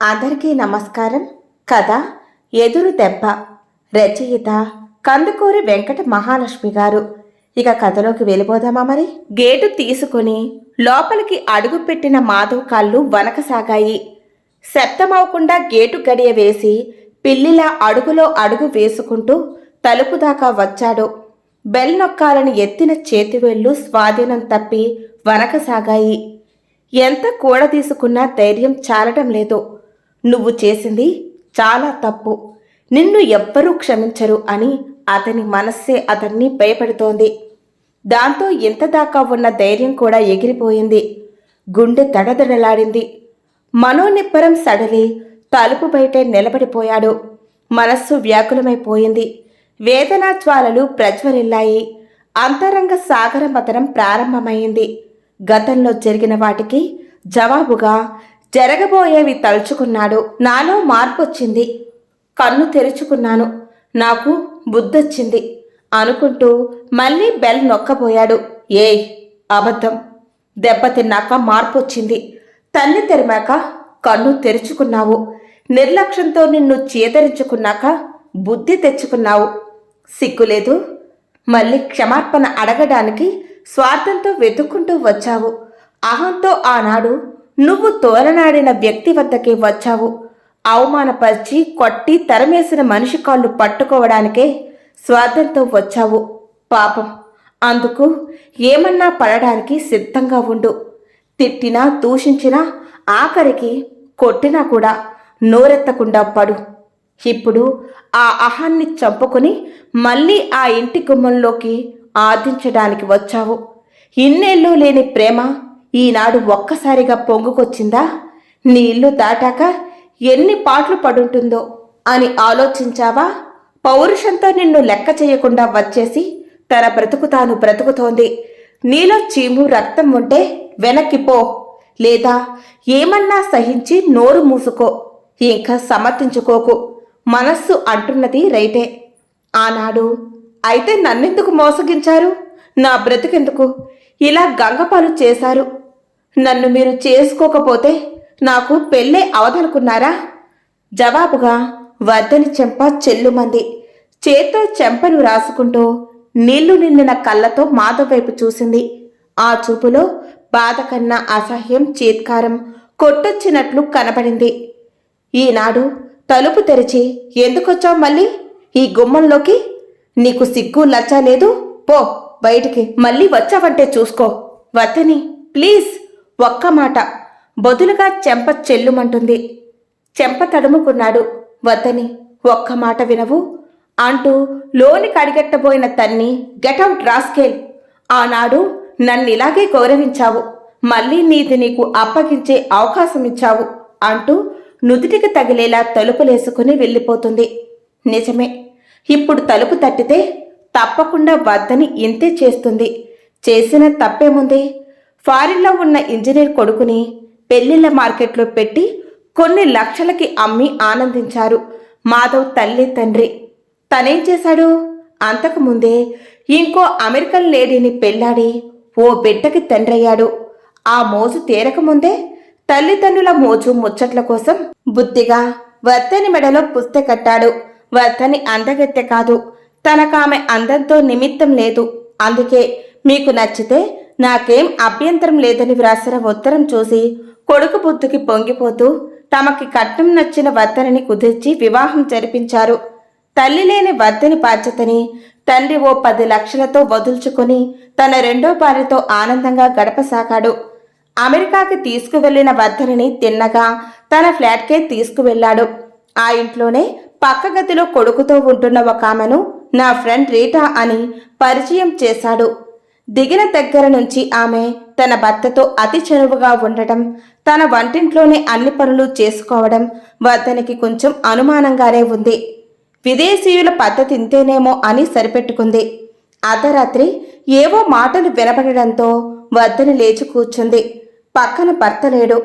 అందరికీ నమస్కారం. కథ ఎదురు దెబ్బ. రచయిత కందుకూరి వెంకట మహాలక్ష్మి గారు. ఇక కథలోకి వెళ్ళిపోదామా మరి? గేటు తీసుకుని లోపలికి అడుగు పెట్టిన మాధవ్ కాళ్ళు వనకసాగాయి శబ్దమవకుండా గేటు గడియ వేసి పిల్లిలా అడుగులో అడుగు వేసుకుంటూ తలుపు దాకా వచ్చాడు. బెల్ నొక్కాలని ఎత్తిన చేతివేళ్ళు స్వాధీనం తప్పి వనకసాగాయి ఎంత కూడ తీసుకున్నా ధైర్యం చాలటం లేదు. నువ్వు చేసింది చాలా తప్పు. నిన్ను ఎవ్వరూ క్షమించరు అని అతని మనస్సే అతన్ని భయపడుతోంది. దాంతో ఇంత దాకా ఉన్న ధైర్యం కూడా ఎగిరిపోయింది. గుండె దడదడలాడింది మనోనిబ్బరం సడలి తలుపు బయటే నిలబడిపోయాడు. మనస్సు వ్యాకులమైపోయింది. వేదనా జ్వాలలు ప్రజ్వరిల్లాయి అంతరంగ సాగర మతనం ప్రారంభమైంది. గతంలో జరిగిన వాటికి జవాబుగా జరగబోయేవి తలుచుకున్నాడు. నాలో మార్పు వచ్చింది కన్ను తెరుచుకున్నాను. నాకు బుద్ధొచ్చింది. అనుకుంటూ మళ్ళీ బెల్ నొక్కబోయాడు. ఏయ్ అబద్ధం. దెబ్బతిన్నాక మార్పు వచ్చింది తల్లి తెరిమాక కన్ను తెరుచుకున్నావు. నిర్లక్ష్యంతో నిన్ను చేదరించుకున్నాక బుద్ధి తెచ్చుకున్నావు. సిగ్గులేదు. మళ్ళీ క్షమార్పణ అడగడానికి స్వార్థంతో వెతుక్కుంటూ వచ్చావు. అహంతో ఆనాడు నువ్వు తోలనాడిన వ్యక్తి వద్దకే వచ్చావు. అవమానపరిచి కొట్టి తరమేసిన మనిషి కాళ్ళు పట్టుకోవడానికే స్వార్థంతో వచ్చావు. పాపం. అందుకు ఏమన్నా పడడానికి సిద్ధంగా ఉండు. తిట్టినా దూషించినా ఆఖరికి కొట్టినా కూడా నోరెత్తకుండా పడు. ఇప్పుడు ఆ అహాన్ని చంపుకొని మళ్ళీ ఆ ఇంటి గుమ్మంలోకి ఆర్దించడానికి వచ్చావు. ఇన్నేళ్ళు లేని ప్రేమ ఈనాడు ఒక్కసారిగా పొంగుకొచ్చిందా? నీళ్ళు దాటాక ఎన్ని పాటలు పడుంటుందో అని ఆలోచించావా? పౌరుషంతో నిన్ను లెక్క చేయకుండా వచ్చేసి తన బ్రతుకు తాను బ్రతుకుతోంది. నీలో చీము రక్తం ఉంటే వెనక్కి పో. లేదా ఏమన్నా సహించి నోరు మూసుకో. ఇంకా సమర్థించుకోకు. మనస్సు అంటున్నది రైటే. ఆనాడు అయితే నన్నెందుకు మోసగించారు? నా బ్రతుకెందుకు? ఇలా గంగపాలు చేశారు. నన్ను మీరు చేసుకోకపోతే నాకు పెళ్ళే అవదనుకున్నారా? జవాబుగా వద్దని చెంప చెల్లుమంది. చేత్తో చెంపను రాసుకుంటూ నీళ్ళు నిండిన కళ్ళతో మాధవ్ వైపు చూసింది. ఆ చూపులో బాధ కన్నా అసహ్యం చేత్కారం కొట్టొచ్చినట్లు కనబడింది ఈనాడు తలుపు తెరిచి ఎందుకొచ్చావు మళ్ళీ? ఈ గుమ్మంలోకి? నీకు సిగ్గు లచ్చా లేదు? పో బయటికి మళ్ళీ వచ్చావంటే చూసుకో. వద్దని ప్లీజ్. ఒక్క మాట. బదులుగా చెంప చెల్లుమంటుంది. చెంప తడుముకున్నాడు. వద్దని ఒక్క మాట వినవు. అంటూ లోని కడిగట్టబోయిన తన్ని గెటౌట్ రాస్కేల్. ఆనాడు నన్నిలాగే గౌరవించావు. మళ్ళీ నీది నీకు అప్పగించే అవకాశం ఇచ్చావు అంటూ నుదుటికి తగిలేలా తలుపులేసుకుని వెళ్ళిపోతుంది. నిజమే. ఇప్పుడు తలుపు తట్టితే తప్పకుండా వద్దని ఇంతే చేస్తుంది. చేసిన తప్పేముంది ఫారిన్లో ఉన్న ఇంజనీర్ కొడుకుని పెళ్ళిళ్ళ మార్కెట్లో పెట్టి కొన్ని లక్షలకి అమ్మి ఆనందించారు. మాధవ్ తల్లి తండ్రి. తనేం చేశాడు? అంతకుముందే ఇంకో అమెరికన్ లేడీని పెళ్ళాడి ఓ బిడ్డకి తండ్రయ్యాడు. ఆ మోజు తీరకముందే తల్లిదండ్రుల మోజు ముచ్చట్ల కోసం బుద్ధిగా వర్తని మెడలో పుస్తె కట్టాడు. వర్తని అందగత్తె కాదు. తనకామె అందంతో నిమిత్తం లేదు. అందుకే మీకు నచ్చితే నాకేం అభ్యంతరం లేదని వ్రాసిన ఉత్తరం చూసి కొడుకు బుద్ధికి పొంగిపోతూ తమకి కట్నం నచ్చిన వర్తనిని కుదిర్చి వివాహం జరిపించారు. తల్లి లేని వర్ధని బాధ్యతని తండ్రి ఓ పది లక్షలతో వదుల్చుకొని తన రెండో భార్యతో ఆనందంగా గడపసాగాడు. అమెరికాకి తీసుకువెళ్ళిన వద్దరిని తిన్నగా తన ఫ్లాట్కే తీసుకువెళ్ళాడు. ఆ ఇంట్లోనే పక్క గదిలో కొడుకుతో ఉంటున్న ఒక ఆమెను నా ఫ్రెండ్ రీటా అని పరిచయం చేశాడు. దిగిన దగ్గర నుంచి ఆమె తన భర్తతో అతి చనువుగా ఉండటం తన వంటింట్లోనే అన్ని పనులు చేసుకోవడం వర్ధనికి కొంచెం అనుమానంగానే ఉంది. విదేశీయుల పద్ధతి ఇంతేనేమో అని సరిపెట్టుకుంది. అర్ధరాత్రి ఏవో మాటలు వినబడడంతో వర్ధని లేచి కూర్చుంది. పక్కన భర్త లేడు.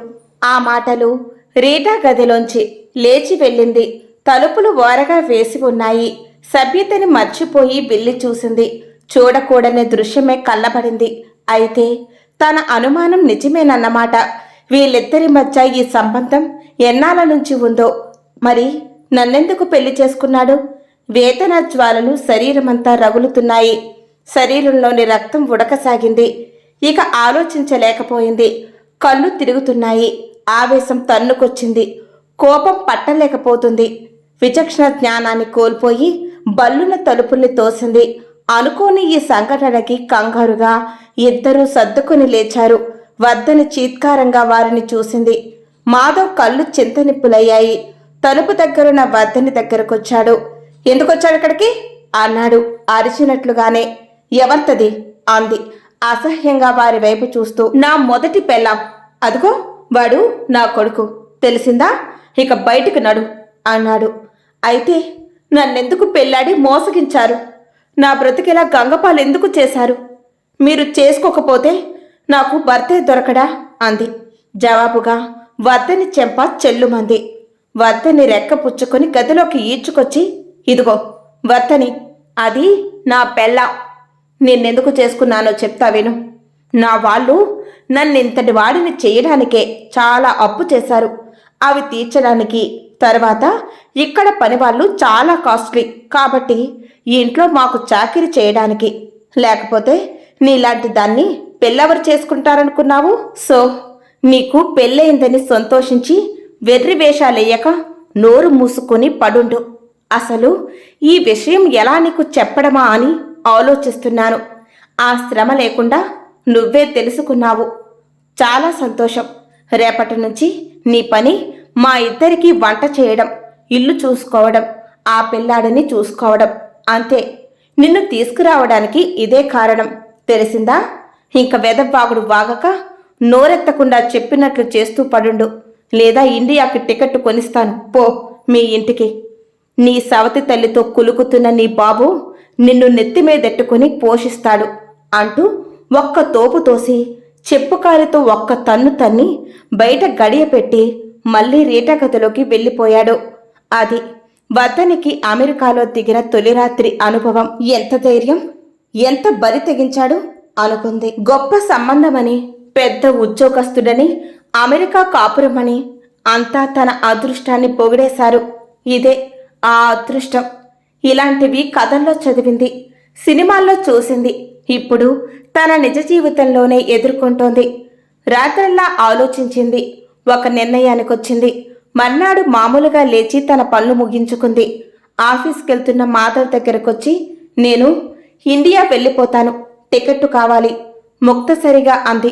ఆ మాటలు రీటా గదిలోంచి లేచి వెళ్ళింది. తలుపులు ఓరగా వేసి ఉన్నాయి. సభ్యతని మర్చిపోయి బిల్లి చూసింది. చూడకూడని దృశ్యమే కళ్ళబడింది. అయితే తన అనుమానం నిజమేనన్నమాట. వీళ్ళిద్దరి మధ్య ఈ సంబంధం ఎన్నాళ్ళ నుంచి ఉందో? మరి నన్నెందుకు పెళ్ళి చేసుకున్నాడు? వేతన జ్వాలలు శరీరమంతా రగులుతున్నాయి. శరీరంలోని రక్తం ఉడకసాగింది. ఇక ఆలోచించలేకపోయింది. కళ్ళు తిరుగుతున్నాయి. ఆవేశం తన్నుకొచ్చింది. కోపం పట్టలేకపోతుంది. విచక్షణ జ్ఞానాన్ని కోల్పోయి బల్లున తలుపుల్ని తోసింది. అనుకోని ఈ సంఘటనకి కంగారుగా ఇద్దరూ సర్దుకుని లేచారు. వద్దని చీత్కారంగా వారిని చూసింది. మాధవ్ కళ్ళు చింతనిప్పులయ్యాయి. తలుపు దగ్గరున్న వద్దని దగ్గరకొచ్చాడు. ఎందుకొచ్చాడు అక్కడికి అన్నాడు అరిచినట్లుగానే. ఎవంతది అంది. అసహ్యంగా వారి వైపు చూస్తూ. నా మొదటి పెళ్ళాం. అదిగో వాడు నా కొడుకు. తెలిసిందా? ఇక బయటికి నడు అన్నాడు. అయితే నన్నెందుకు పెళ్ళాడి మోసగించారు? నా బ్రతికిలా గంగపాలు ఎందుకు చేశారు? మీరు చేసుకోకపోతే నాకు భర్తే దొరకడా? అంది. జవాబుగా వద్దని చెంప చెల్లుమంది. వద్దని రెక్క పుచ్చుకొని గదిలోకి ఈడ్చుకొచ్చి ఇదిగో వర్ధని అది నా పెళ్ళ. నిన్నెందుకు చేసుకున్నానో చెప్తా విను. నా వాళ్ళు నన్నింతటి వాడిని చేయడానికే చాలా అప్పు చేశారు. అవి తీర్చడానికి తర్వాత ఇక్కడ పని వాళ్ళు చాలా కాస్ట్లీ. కాబట్టి ఇంట్లో మాకు చాకిరి చేయడానికి. లేకపోతే నీలాంటి దాన్ని పెళ్ళెవరు చేసుకుంటారనుకున్నావు? సో నీకు పెళ్ళయిందని సంతోషించి వెర్రి వేషాలెయ్యక నోరు మూసుకొని పడుండు. అసలు ఈ విషయం ఎలా నీకు చెప్పడమా అని ఆలోచిస్తున్నాను. ఆ శ్రమ లేకుండా నువ్వే తెలుసుకున్నావు. చాలా సంతోషం. రేపటి నుంచి నీ పని మా ఇద్దరికి వంట చేయడం ఇల్లు చూసుకోవడం ఆ పిల్లాడిని చూసుకోవడం. అంతే. నిన్ను తీసుకురావడానికి ఇదే కారణం. తెలిసిందా? ఇంక వెదవ్వాగుడు వాగక నోరెత్తకుండా చెప్పినట్లు చేస్తూ పడుండు. లేదా ఇండియాకి టికెట్ కొనిస్తాను. పో మీ ఇంటికి. నీ సవతి తల్లితో కులుకుతున్న నీ బాబు నిన్ను నెత్తిమీదెట్టుకుని పోషిస్తాడు అంటూ ఒక్క తోపు తోసి చెప్పుకాలితో ఒక్క తన్ను తన్ని బయట గడియ పెట్టి మళ్ళీ రీటగదిలోకి వెళ్ళిపోయాడు. అది వద్దనికి అమెరికాలో దిగిన తొలి రాత్రి అనుభవం ఎంత ధైర్యం? ఎంత బరి తెగించాడు? అనుకుంది. గొప్ప సంబంధమని పెద్ద ఉద్యోగస్తుడని అమెరికా కాపురమని అంతా తన అదృష్టాన్ని పొగిడేశారు. ఇదే ఆ అదృష్టం. ఇలాంటివి కథల్లో చదివింది సినిమాల్లో చూసింది. ఇప్పుడు తన నిజ జీవితంలోనే ఎదుర్కొంటోంది. రాత్రల్లా ఆలోచించింది. ఒక నిర్ణయానికొచ్చింది. మర్నాడు మామూలుగా లేచి తన పనులు ముగించుకుంది. ఆఫీస్కెళ్తున్న మాధవ్ దగ్గరకొచ్చి నేను ఇండియా వెళ్ళిపోతాను. టికెట్టు కావాలి. ముక్తసరిగా అంది.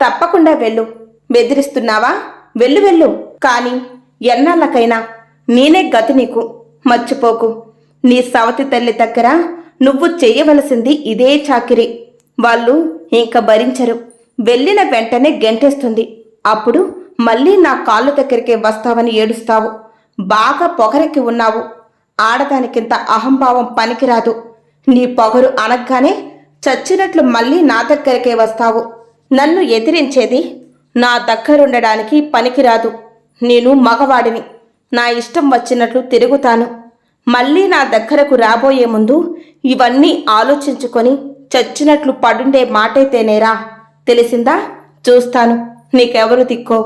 తప్పకుండా వెళ్ళు. బెదిరిస్తున్నావా? వెళ్ళు వెళ్ళు. కానీ ఎన్నాళ్ళకైనా నేనే గతి నీకు. మర్చిపోకు. నీ సవతి తల్లి దగ్గర నువ్వు చెయ్యవలసింది ఇదే చాకిరి. వాళ్ళు ఇంక భరించరు. వెళ్ళిన వెంటనే గెంటేస్తుంది. అప్పుడు మళ్ళీ నా కాళ్ళు దగ్గరికే వస్తావని ఏడుస్తావు. బాగా పొగరెక్కి ఉన్నావు. ఆడదానికింత అహంభావం పనికిరాదు. నీ పొగరు అనగ్గానే చచ్చినట్లు మళ్ళీ నా దగ్గరికే వస్తావు. నన్ను ఎదిరించేది నా దగ్గరుండడానికి పనికిరాదు. నేను మగవాడిని. నా ఇష్టం వచ్చినట్లు తిరుగుతాను. మళ్ళీ నా దగ్గరకు రాబోయే ముందు ఇవన్నీ ఆలోచించుకొని చచ్చినట్లు పడుండే మాటైతేనేరా తెలిసిందా? చూస్తాను. నీకెవరు దిక్కో?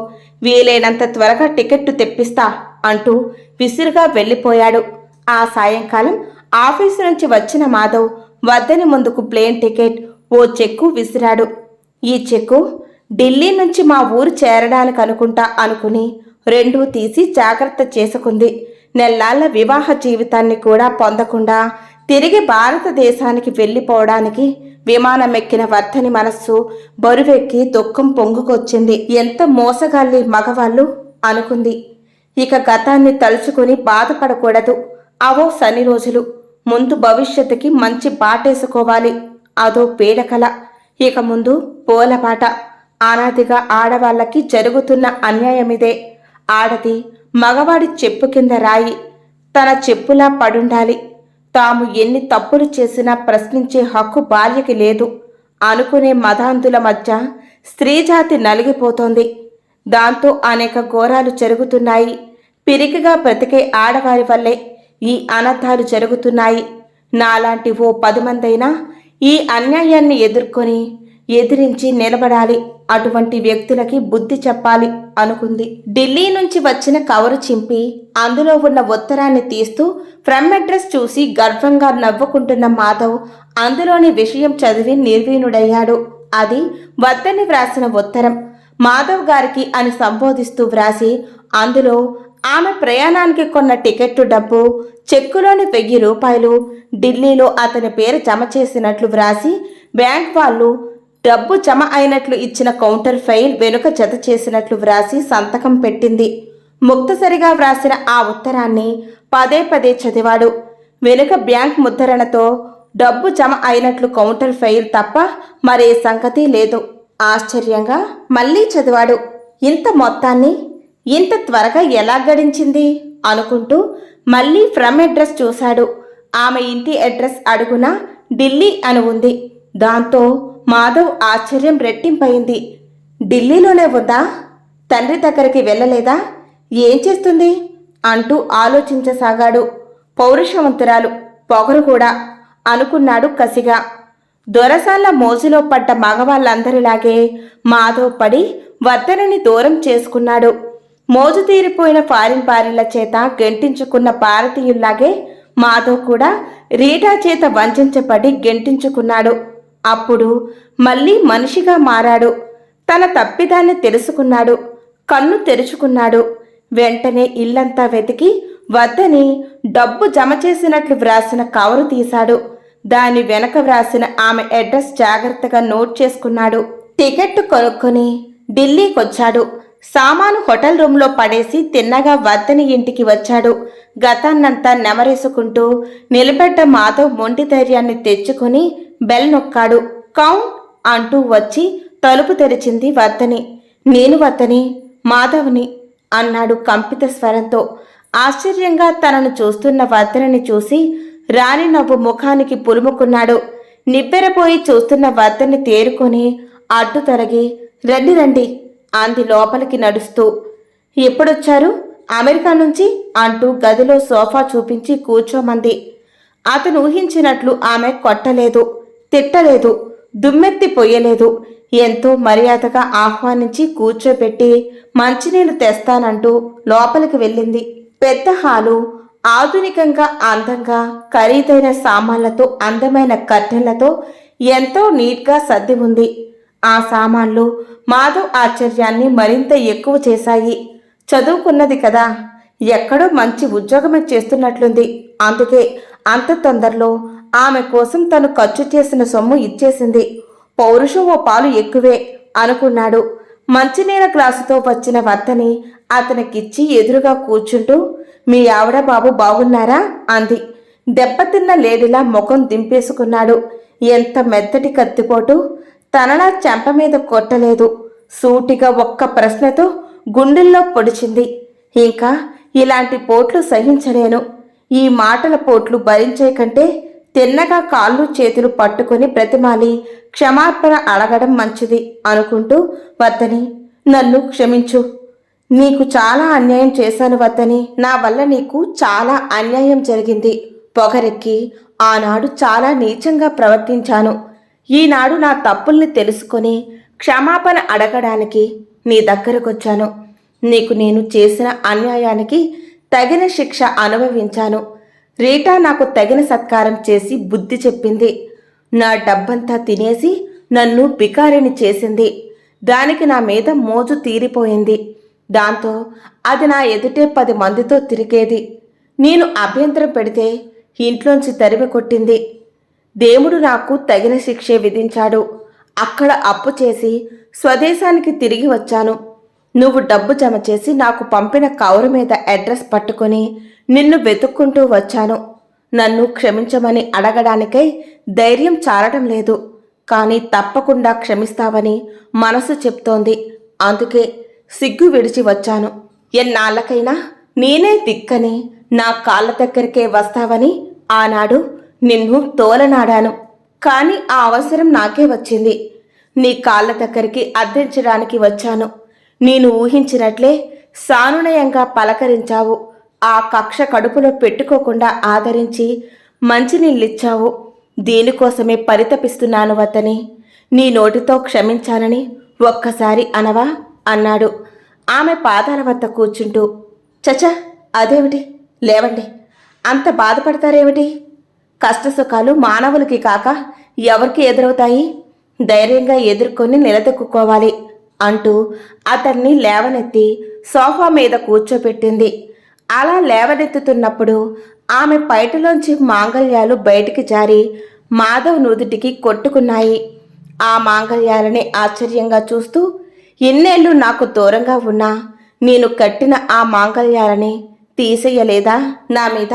వీలైనంత త్వరగా టికెట్టు తెప్పిస్తా అంటూ విసురుగా వెళ్ళిపోయాడు. ఆ సాయంకాలం ఆఫీసు నుంచి వచ్చిన మాధవ్ వద్దని ముందుకు ప్లేన్ టికెట్ ఓ చెక్కు విసిరాడు. ఈ చెక్కు ఢిల్లీ నుంచి మా ఊరు చేరడానికి అనుకుంటా అనుకుని రెండూ తీసి జాగ్రత్త చేసుకుంది. నెల్లాళ్ళ వివాహ జీవితాన్ని కూడా పొందకుండా తిరిగి భారతదేశానికి వెళ్ళిపోవడానికి విమానం ఎక్కిన వర్ధని మనస్సు బరువెక్కి దుఃఖం పొంగుకొచ్చింది. ఎంత మోసగాళ్ళి మగవాళ్ళు? అనుకుంది. ఇక గతాన్ని తలుచుకుని బాధపడకూడదు. అవో సని రోజులు. ముందు భవిష్యత్తుకి మంచి బాటేసుకోవాలి అదో పీడకల. ఇక ముందు పోలపాట అనాదిగా ఆడవాళ్ళకి జరుగుతున్న అన్యాయమిదే. ఆడది మగవాడి చెప్పు కింద రాయి. తన చెప్పులా పడుండాలి. తాము ఎన్ని తప్పులు చేసినా ప్రశ్నించే హక్కు భార్యకి లేదు. అనుకునే మదాంతుల మధ్య స్త్రీజాతి నలిగిపోతోంది. దాంతో అనేక ఘోరాలు జరుగుతున్నాయి. పిరికిగా బ్రతికే ఆడవారి వల్లే ఈ అనర్థాలు జరుగుతున్నాయి. నాలాంటి ఓ పది మందైనా ఈ అన్యాయాన్ని ఎదుర్కొని ఎదిరించి నిలబడాలి. అటువంటి వ్యక్తులకి బుద్ధి చెప్పాలి అనుకుంది. ఢిల్లీ నుంచి వచ్చిన కవరు చింపి అందులో ఉన్న ఉత్తరాన్ని తీస్తూ ఫ్రమ్ అడ్రస్ చూసి గర్వంగా నవ్వుకుంటున్న మాధవ్ అందులోని విషయం చదివి నిర్వీణుడయ్యాడు. అది వద్దని వ్రాసిన ఉత్తరం. మాధవ్ గారికి అని సంబోధిస్తూ వ్రాసి అందులో ఆమె ప్రయాణానికి కొన్న టికెట్టు డబ్బు చెక్కులోని వెయ్యి రూపాయలు ఢిల్లీలో అతని పేరు జమ చేసినట్లు వ్రాసి బ్యాంక్ వాళ్ళు డబ్బు జమ అయినట్లు ఇచ్చిన కౌంటర్ ఫైల్ వెనుక జత చేసినట్లు వ్రాసి సంతకం పెట్టింది. ముక్తసరిగా వ్రాసిన ఆ ఉత్తరాన్ని పదే పదే చదివాడు. వెనుక బ్యాంక్ ముద్రణతో డబ్బు జమ అయినట్లు కౌంటర్ ఫైల్ తప్ప మరే సంగతి లేదు. ఆశ్చర్యంగా మళ్ళీ చదివాడు. ఇంత మొత్తాన్ని ఇంత త్వరగా ఎలా గడించింది? అనుకుంటూ మళ్ళీ ఫ్రమ్ అడ్రస్ చూశాడు. ఆమె ఇంటి అడ్రస్ అడుగున ఢిల్లీ అని ఉంది. దాంతో మాధవ్ ఆశ్చర్యం రెట్టింపయింది. ఢిల్లీలోనే ఉందా? తండ్రి దగ్గరికి వెళ్ళలేదా? ఏం చేస్తుంది? అంటూ ఆలోచించసాగాడు. పౌరుషవంతురాలు పొగరు కూడా అనుకున్నాడు కసిగా. దొరసాల మోజులో పడ్డ మగవాళ్ళందరిలాగే మాధవ్ పడి వర్ధనని దూరం చేసుకున్నాడు. మోజు తీరిపోయిన ఫారిన్ భార్యల చేత గెంటించుకున్న భారతీయుల్లాగే మాధవ్ కూడా రీటా చేత వంచబడి గెంటించుకున్నాడు. అప్పుడు మళ్ళీ మనిషిగా మారాడు. తన తప్పిదాన్ని తెలుసుకున్నాడు. కన్ను తెరుచుకున్నాడు. వెంటనే ఇల్లంతా వెతికి వద్దని డబ్బు జమ చేసినట్లు వ్రాసిన కవరు తీశాడు. దాని వెనక వ్రాసిన ఆమె అడ్రస్ జాగ్రత్తగా నోట్ చేసుకున్నాడు. టికెట్ కొనుక్కొని ఢిల్లీకొచ్చాడు. సామాను హోటల్ రూమ్లో పడేసి తిన్నగా వద్దని ఇంటికి వచ్చాడు. గతాన్నంతా నెమరేసుకుంటూ నిలబెట్ట మాధవ్ మొండి ధైర్యాన్ని తెచ్చుకొని బెల్ నొక్కాడు. కౌన్ అంటూ వచ్చి తలుపు తెరిచింది వద్దని నేను వద్దని మాధవ్ని అన్నాడు కంపిత స్వరంతో. ఆశ్చర్యంగా తనను చూస్తున్న వద్దనని చూసి రాణి నవ్వు ముఖానికి పులుముకున్నాడు నిబ్బెరపోయి చూస్తున్న వద్దని తేరుకొని అడ్డు తొలగి రండి రండి అంది లోపలికి నడుస్తూ. ఎప్పుడొచ్చారు? అమెరికా నుంచి? అంటూ గదిలో సోఫా చూపించి కూర్చోమంది. అతను ఊహించినట్లు ఆమె కొట్టలేదు తిట్టలేదు దుమ్మెత్తి పొయ్యలేదు. ఎంతో మర్యాదగా ఆహ్వానించి కూర్చోబెట్టి మంచినీళ్ళు తెస్తానంటూ లోపలికి వెళ్ళింది. పెద్ద హాలు ఆధునికంగా అందంగా ఖరీదైన సామాన్లతో అందమైన కర్టెన్లతో ఎంతో నీట్గా సర్ది ఉంది. ఆ సామాన్లు మాధవ్ ఆశ్చర్యాన్ని మరింత ఎక్కువ చేశాయి. చదువుకున్నది కదా. ఎక్కడో మంచి ఉద్యోగమే చేస్తున్నట్లుంది. అందుకే అంత తొందరలో ఆమె కోసం తను ఖర్చు చేసిన సొమ్ము ఇచ్చేసింది. పౌరుషం ఓ పాలు ఎక్కువే అనుకున్నాడు. మంచినీళ్ళ గ్లాసుతో వచ్చిన వత్తని అతనికిచ్చి ఎదురుగా కూర్చుంటూ మీ ఆవిడ బాబు బాగున్నారా? అంది. దెబ్బతిన్న లేడిలా ముఖం దింపేసుకున్నాడు. ఎంత మెత్తటి కత్తిపోటు. తనలా చెంప మీద కొట్టలేదు. సూటిగా ఒక్క ప్రశ్నతో గుండెల్లో పొడిచింది. ఇంకా ఇలాంటి పోట్లు సహించలేను. ఈ మాటల పోట్లు భరించే కంటే తిన్నగా కాళ్ళు చేతులు పట్టుకొని ప్రతిమాలి క్షమాపణ అడగడం మంచిది అనుకుంటూ వద్దని నన్ను క్షమించు. నీకు చాలా అన్యాయం చేశాను వద్దని నా వల్ల నీకు చాలా అన్యాయం జరిగింది. పొగరెక్కి ఆనాడు చాలా నీచంగా ప్రవర్తించాను. ఈనాడు నా తప్పుల్ని తెలుసుకొని క్షమాపణ అడగడానికి నీ దగ్గరకొచ్చాను. నీకు నేను చేసిన అన్యాయానికి తగిన శిక్ష అనుభవించాను. రీటా నాకు తగిన సత్కారం చేసి బుద్ధి చెప్పింది. నా డబ్బంతా తినేసి నన్ను బికారిని చేసింది. దానికి నా మీద మోజు తీరిపోయింది. దాంతో అది నా ఎదుటే పది మందితో తిరిగేది. నేను అభ్యంతరం పెడితే ఇంట్లోంచి తరిమి కొట్టింది. దేవుడు నాకు తగిన శిక్షే విధించాడు. అక్కడ అప్పు చేసి స్వదేశానికి తిరిగి వచ్చాను. నువ్వు డబ్బు జమ చేసి నాకు పంపిన కవరు మీద అడ్రస్ పట్టుకొని నిన్ను వెతుక్కుంటూ వచ్చాను. నన్ను క్షమించమని అడగడానికై ధైర్యం చాలడం లేదు. కానీ తప్పకుండా క్షమిస్తావని మనసు చెప్తోంది. అందుకే సిగ్గు విడిచి వచ్చాను. ఎన్నాళ్ళకైనా నేనే దిక్కని నా కాళ్ళ దగ్గరికే వస్తావని ఆనాడు నిన్ను తోలనాడాను. కానీ ఆ అవసరం నాకే వచ్చింది. నీ కాళ్ళ దగ్గరికి అర్థించడానికి వచ్చాను. నేను ఊహించినట్లే సానునయంగా పలకరించావు. ఆ కక్ష కడుపులో పెట్టుకోకుండా ఆదరించి మంచినీళ్ళిచ్చావు దీనికోసమే పరితపిస్తున్నాను వతని నీ నోటితో క్షమించానని ఒక్కసారి అనవా? అన్నాడు. ఆమె పాదాల వద్ద కూర్చుంటూ చచ అదేమిటి? లేవండి. అంత బాధపడతారేమిటి? కష్టసుఖాలు మానవులకి కాక ఎవరికి ఎదురవుతాయి? ధైర్యంగా ఎదుర్కొని నిలదొక్కుకోవాలి అంటూ అతన్ని లేవనెత్తి సోఫా మీద కూర్చోపెట్టింది. అలా లేవనెత్తుతున్నప్పుడు ఆమె పైటలోంచి మాంగళ్యాలు బయటికి జారి మాధవ్ నుదుటికి కొట్టుకున్నాయి. ఆ మాంగళ్యాలని ఆశ్చర్యంగా చూస్తూ ఇన్నేళ్ళు నాకు దూరంగా ఉన్నా నేను కట్టిన ఆ మాంగళ్యాలని తీసేయలేదా నా మీద?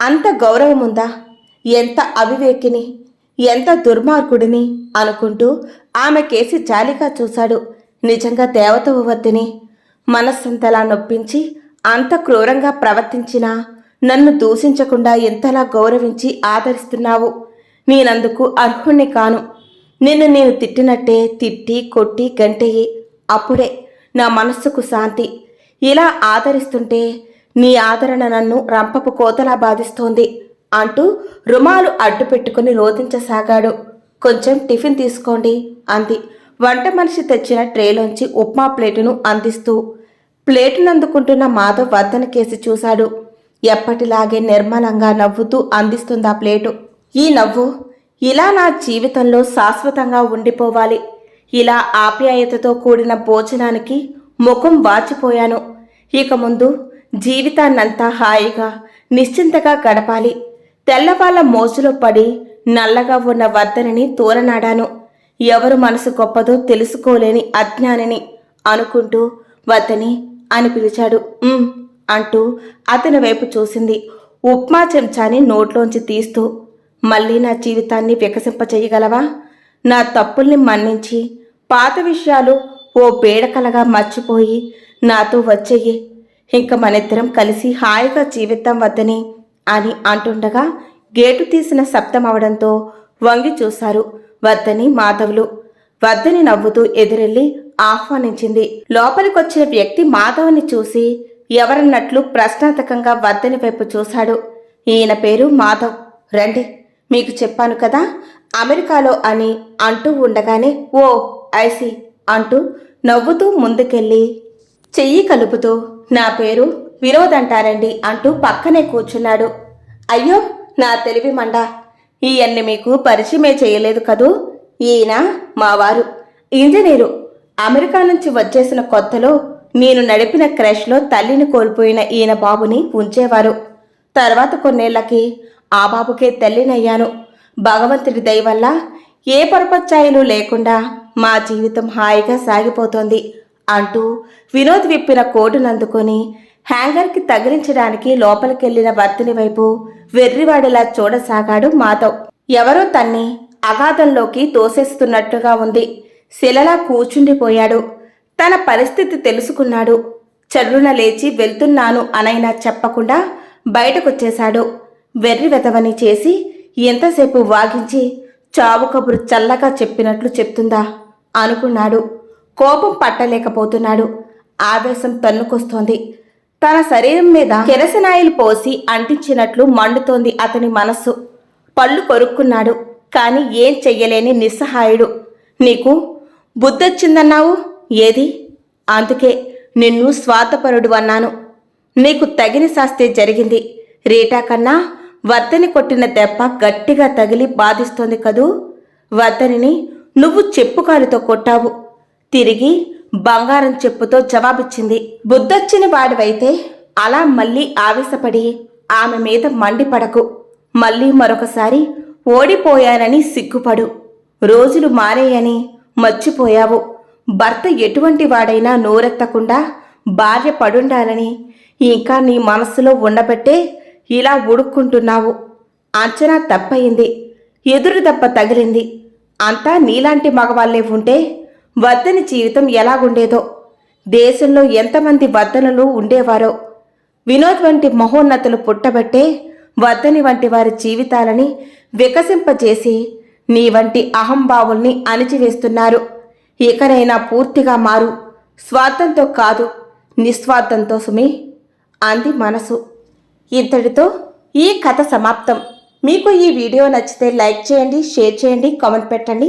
అంత గౌరవముందా? ఎంత అవివేకిని ఎంత దుర్మార్గుడిని అనుకుంటూ ఆమె కేసి జాలిగా చూశాడు. నిజంగా దేవత వద్దని మనస్సంతలా నొప్పించి అంత క్రూరంగా ప్రవర్తించినా నన్ను దూషించకుండా ఎంతలా గౌరవించి ఆదరిస్తున్నావు. నేనందుకు అర్హుణ్ణి కాను. నిన్ను నేను తిట్టినట్టే తిట్టి కొట్టి గంటెయ్యి. అప్పుడే నా మనస్సుకు శాంతి. ఇలా ఆదరిస్తుంటే నీ ఆదరణ నన్ను రంపపు కోతలా బాధిస్తోంది. అంటూ రుమాలు అడ్డు పెట్టుకుని రోధించసాగాడు. కొంచెం టిఫిన్ తీసుకోండి అంది. వంట మనిషి తెచ్చిన ట్రేలోంచి ఉప్మా ప్లేటును అందిస్తూ. ప్లేటును అందుకుంటున్న మాధవ్ వద్దన కేసి చూశాడు. ఎప్పటిలాగే నిర్మలంగా నవ్వుతూ అందిస్తుందా ప్లేటు. ఈ నవ్వు ఇలా నా జీవితంలో శాశ్వతంగా ఉండిపోవాలి. ఇలా ఆప్యాయతతో కూడిన భోజనానికి ముఖం వాచిపోయాను. ఇక ముందు జీవితాన్నంతా హాయిగా నిశ్చింతగా గడపాలి. తెల్లవాళ్ళ మోజులో పడి నల్లగా ఉన్న వద్దనిని తోలనాడాను. ఎవరు మనసు గొప్పదో తెలుసుకోలేని అజ్ఞానిని అనుకుంటూ వద్దని అని పిలిచాడు. అంటూ అతని వైపు చూసింది. ఉప్మా చెంచాని నోట్లోంచి తీస్తూ మళ్ళీ నా జీవితాన్ని వికసింపచేయగలవా? నా తప్పుల్ని మన్నించి పాత విషయాలు ఓ పీడకలగా మర్చిపోయి నాతో వచ్చేయి. ఇంక మనిద్దరం కలిసి హాయిగా జీవితం వద్దని అని అంటుండగా గేటు తీసిన శబ్దం అవడంతో వంగి చూశారు వద్దని మాధవులు. వద్దని నవ్వుతూ ఎదురెళ్ళి ఆహ్వానించింది. లోపలికొచ్చిన వ్యక్తి మాధవ్ని చూసి ఎవరన్నట్లు ప్రశ్నార్థకంగా వద్దని వైపు చూశాడు. ఈయన పేరు మాధవ్. రండి మీకు చెప్పాను కదా అమెరికాలో అని అంటూ ఉండగానే ఓ ఐసి అంటూ నవ్వుతూ ముందుకెళ్ళి చెయ్యి కలుపుతూ నా పేరు వినోద్ అంటారండి అంటూ పక్కనే కూర్చున్నాడు. అయ్యో నా తెలివి మండ. ఈయన్ని మీకు పరిచయమే చేయలేదు కదూ? ఈయన మావారు. ఇంజనీరు. అమెరికా నుంచి వచ్చేసిన కొత్తలో నేను నడిపిన క్రష్లో తల్లిని కోల్పోయిన ఈయన బాబుని ఉంచేవారు. తర్వాత కొన్నేళ్ళకి ఆ బాబుకే తల్లినయ్యాను. భగవంతుడి దయ వల్ల ఏ పొరపచ్చాయిలు లేకుండా మా జీవితం హాయిగా సాగిపోతోంది అంటూ వినోద్ విప్పిన కోటునందుకొని హ్యాంగర్కి తగిలించడానికి లోపలికెళ్ళిన వర్తిని వైపు వెర్రివాడిలా చూడసాగాడు మాధవ్. ఎవరో తన్ని అగాధంలోకి తోసేస్తున్నట్టుగా ఉంది. శిలలా కూర్చుండిపోయాడు. తన పరిస్థితి తెలుసుకున్నాడు. చర్రున లేచి వెళ్తున్నాను అనైనా చెప్పకుండా బయటకొచ్చేశాడు. వెర్రి వెతవని చేసి ఎంతసేపు వాగించి చావు కబురు చల్లగా చెప్పినట్లు చెప్తుందా అనుకున్నాడు. కోపం పట్టలేకపోతున్నాడు. ఆవేశం తన్నుకొస్తోంది. తన శరీరం మీద కెరసనాయిలు పోసి అంటించినట్లు మండుతోంది అతని మనస్సు. పళ్ళు కొరుక్కున్నాడు కానీ ఏం చెయ్యలేని నిస్సహాయుడు. నీకు బుద్ధొచ్చిందన్నావు? ఏది? అందుకే నిన్ను స్వార్థపరుడు అన్నాను. నీకు తగిన శాస్తే జరిగింది. రీటా కన్నా వర్ధని కొట్టిన దెబ్బ గట్టిగా తగిలి బాధిస్తోంది కదూ? వర్ధనిని నువ్వు చెప్పుకాలుతో కొట్టావు. తిరిగి బంగారం చెప్పుతో జవాబిచ్చింది. బుద్ధొచ్చిన వాడివైతే అలా మళ్ళీ ఆవేశపడి ఆమె మీద మండిపడకు. మళ్ళీ మరొకసారి ఓడిపోయానని సిగ్గుపడు. రోజులు మారేయని మర్చిపోయావు. భర్త ఎటువంటి వాడైనా నోరెత్తకుండా భార్య పడుండాలని ఇంకా నీ మనస్సులో ఉండబట్టే ఇలా ఉడుక్కుంటున్నావు. అంచనా తప్పయింది ఎదురు దెబ్బ తగిలింది. అంతా నీలాంటి మగవాళ్ళే ఉంటే వద్దని జీవితం ఎలాగుండేదో? దేశంలో ఎంతమంది వద్దనలు ఉండేవారో? వినోద్ వంటి మహోన్నతులు పుట్టబట్టే వద్దని వంటి వారి జీవితాలని వికసింపజేసి నీ వంటి అహంభావుల్ని అణిచివేస్తున్నారు. ఇకనైనా పూర్తిగా మారు. స్వార్థంతో కాదు నిస్వార్థంతో సుమి అంది మనసు. ఇంతటితో ఈ కథ సమాప్తం. మీకు ఈ వీడియో నచ్చితే లైక్ చేయండి షేర్ చేయండి కామెంట్ పెట్టండి.